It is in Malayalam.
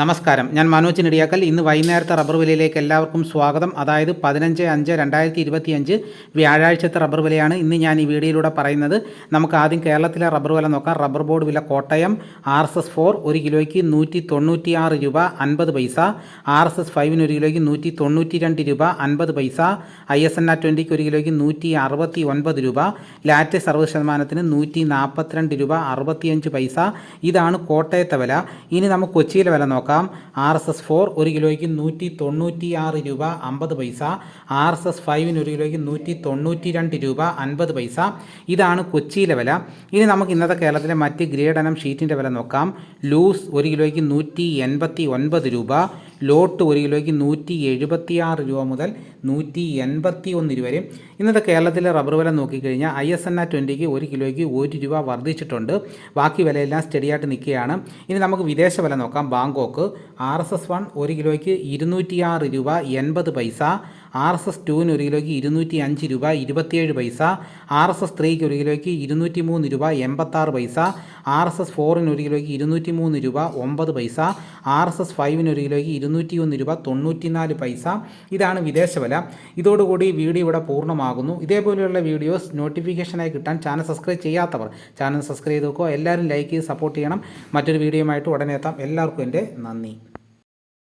നമസ്കാരം. ഞാൻ മനോജ് നെടിയാക്കൽ. ഇന്ന് വൈകുന്നേരത്തെ റബ്ബർ വിലയിലേക്ക് എല്ലാവർക്കും സ്വാഗതം. അതായത് പതിനഞ്ച് അഞ്ച് രണ്ടായിരത്തി ഇരുപത്തി അഞ്ച് വ്യാഴാഴ്ചത്തെ റബ്ബർ വിലയാണ് ഇന്ന് ഞാൻ ഈ വീഡിയോയിലൂടെ പറയുന്നത്. നമുക്ക് ആദ്യം കേരളത്തിലെ റബ്ബർ വില നോക്കാം. റബ്ബർ ബോർഡ് വില Kottayam R S S four ഒരു കിലോയ്ക്ക് നൂറ്റി തൊണ്ണൂറ്റി ആറ് രൂപ അൻപത് പൈസ ആർ എസ് എസ് ഫൈവിന് ഒരു കിലോയ്ക്ക് നൂറ്റി തൊണ്ണൂറ്റി രണ്ട് രൂപ അൻപത് പൈസ ഐ എസ് എൻ ആർ ട്വന്റിക്ക് ഒരു കിലോയ്ക്ക് നൂറ്റി അറുപത്തി ഒൻപത് രൂപ ലാറ്റ് സർവ ശതമാനത്തിന് നൂറ്റി നാൽപ്പത്തിരണ്ട് രൂപ അറുപത്തിയഞ്ച് പൈസ. ഇതാണ് കോട്ടയത്തെ വില. ഇനി നമുക്ക് കൊച്ചിയിലെ വില നോക്കാം. ആർ എസ് എസ് ഫോർ ഒരു കിലോയ്ക്ക് നൂറ്റി തൊണ്ണൂറ്റി ആറ് രൂപ അമ്പത് പൈസ. ആർ എസ് എസ് ഫൈവിന് ഒരു കിലോയ്ക്ക് നൂറ്റി തൊണ്ണൂറ്റി രണ്ട് രൂപ അൻപത് പൈസ. ഇതാണ് കൊച്ചിയിലെ വില. ഇനി നമുക്ക് ഇന്നത്തെ കേരളത്തിലെ മറ്റ് ഗ്രേഡ് അനം ഷീറ്റിന്റെ വില നോക്കാം. ലൂസ് ഒരു കിലോയ്ക്ക് നൂറ്റി എൺപത്തി ഒൻപത് രൂപ. ലോട്ട് ഒരു കിലോയ്ക്ക് നൂറ്റി എഴുപത്തി ആറ് രൂപ മുതൽ നൂറ്റി എൺപത്തി ഒന്ന് രൂപ ഇന്നത്തെ കേരളത്തിലെ റബ്ബർ വില നോക്കിക്കഴിഞ്ഞാൽ ഐ എസ് എൻ ആ ട്വന്റിക്ക് ഒരു കിലോയ്ക്ക് ഒരു രൂപ വർദ്ധിച്ചിട്ടുണ്ട്. ബാക്കി വിലയെല്ലാം സ്റ്റഡിയായിട്ട് നിൽക്കുകയാണ്. ഇനി നമുക്ക് വിദേശ വില നോക്കാം. Bangkok R S S one ഒരു കിലോയ്ക്ക് ഇരുന്നൂറ്റിയാറ് രൂപ എൺപത് പൈസ ആർ എസ് എസ് ടുവിന് ഒരു കിലോയ്ക്ക് ഇരുന്നൂറ്റി അഞ്ച് രൂപ ഇരുപത്തിയേഴ് പൈസ ആർ എസ് എസ് ത്രീക്ക് ഒരു കിലോയ്ക്ക് ഇരുന്നൂറ്റി മൂന്ന് രൂപ എൺപത്താറ് പൈസ ആർ എസ് എസ് ഫോറിന് ഒരു കിലോയ്ക്ക് ഇരുന്നൂറ്റി മൂന്ന് രൂപ ഒമ്പത് പൈസ ആർ എസ് എസ് ഫൈവിന് ഒരു കിലോയ്ക്ക് ഇരുന്നൂറ്റി ഒന്ന് രൂപ തൊണ്ണൂറ്റിനാല് പൈസ. ഇതാണ് വിദേശ വില. ഇതോടുകൂടി വീഡിയോ ഇവിടെ പൂർണമാകുന്നു. ഇതേപോലെയുള്ള വീഡിയോസ് നോട്ടിഫിക്കേഷനായി കിട്ടാൻ ചാനൽ സബ്സ്ക്രൈബ് ചെയ്യാത്തവർ ചാനൽ സബ്സ്ക്രൈബ് ചെയ്ത് നോക്കുക എല്ലാവരും ലൈക്ക് ചെയ്ത് സപ്പോർട്ട് ചെയ്യണം. മറ്റൊരു വീഡിയോയുമായിട്ട് ഉടനെ എത്താം. എല്ലാവർക്കും എന്റെ നന്ദി.